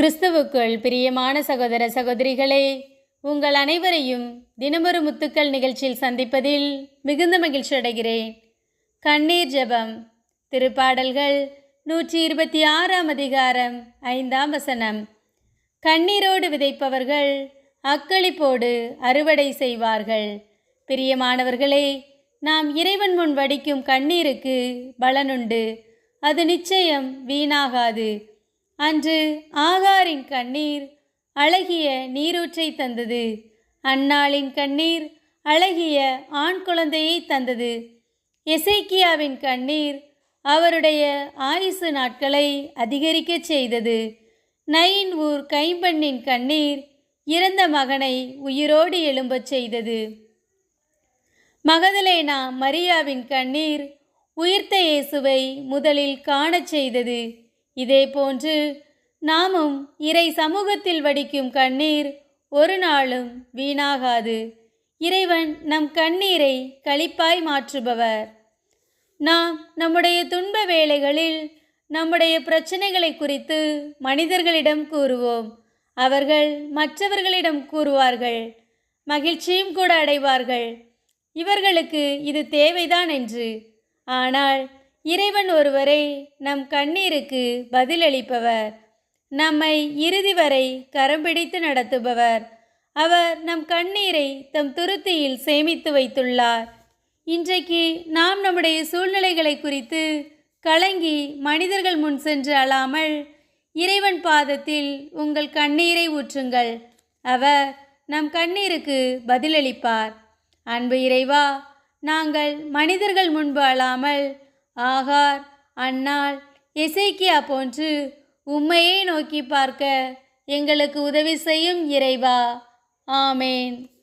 கிறிஸ்துவுக்குள் பிரியமான சகோதர சகோதரிகளே உங்கள் அனைவரையும் தினமொரு முத்துக்கள் நிகழ்ச்சியில் சந்திப்பதில் மிகுந்த மகிழ்ச்சி அடைகிறேன். கண்ணீர் ஜெபம் திருப்பாடல்கள் நூற்றி இருபத்தி ஆறாம் அதிகாரம் ஐந்தாம் வசனம். கண்ணீரோடு விதைப்பவர்கள் அக்களிப்போடு அறுவடை செய்வார்கள். பிரியமானவர்களே நாம் இறைவன் முன் வடிக்கும் கண்ணீருக்கு பலனுண்டு. அது நிச்சயம் வீணாகாது. அன்று ஆகாரின் கண்ணீர் அழகிய நீரூற்றை தந்தது. அன்னாளின் கண்ணீர் அழகிய ஆண் குழந்தையை தந்தது. எசைக்கியாவின் கண்ணீர் அவருடைய ஆயுசு நாட்களை அதிகரிக்கச் செய்தது. நயின் ஊர் கைம்பெண்ணின் கண்ணீர் இறந்த மகனை உயிரோடு எழும்பச் செய்தது. மகதலேனா மரியாவின் கண்ணீர் உயிர்த்த இயேசுவை முதலில் காணச் செய்தது. இதேபோன்று நாமும் இறை சமூகத்தில் வடிக்கும் கண்ணீர் ஒரு நாளும் வீணாகாது. இறைவன் நம் கண்ணீரை களிப்பாய் மாற்றுபவர். நாம் நம்முடைய துன்ப வேளைகளில் நம்முடைய பிரச்சனைகளை குறித்து மனிதர்களிடம் கூறுவோம். அவர்கள் மற்றவர்களிடம் கூறுவார்கள். மகிழ்ச்சியும் கூட அடைவார்கள். இவர்களுக்கு இது தேவைதான் என்று. ஆனால் இறைவன் ஒருவரே நம் கண்ணீருக்கு பதிலளிப்பவர். நம்மை இறுதி வரை கரம் பிடித்து நடத்துபவர். அவர் நம் கண்ணீரை தம் துருத்தியில் சேமித்து வைத்துள்ளார். இன்றைக்கு நாம் நம்முடைய சூழ்நிலைகளை குறித்து கலங்கி மனிதர்கள் முன் சென்று அழாமல் இறைவன் பாதத்தில் உங்கள் கண்ணீரை ஊற்றுங்கள். அவர் நம் கண்ணீருக்கு பதிலளிப்பார். அன்பு இறைவா நாங்கள் மனிதர்கள் முன்பு அழாமல் ஆகார். அன்னாள் இசைக்கியா போன்று உம்மையே நோக்கி பார்க்க எங்களுக்கு உதவி செய்யும் இறைவா. ஆமேன்.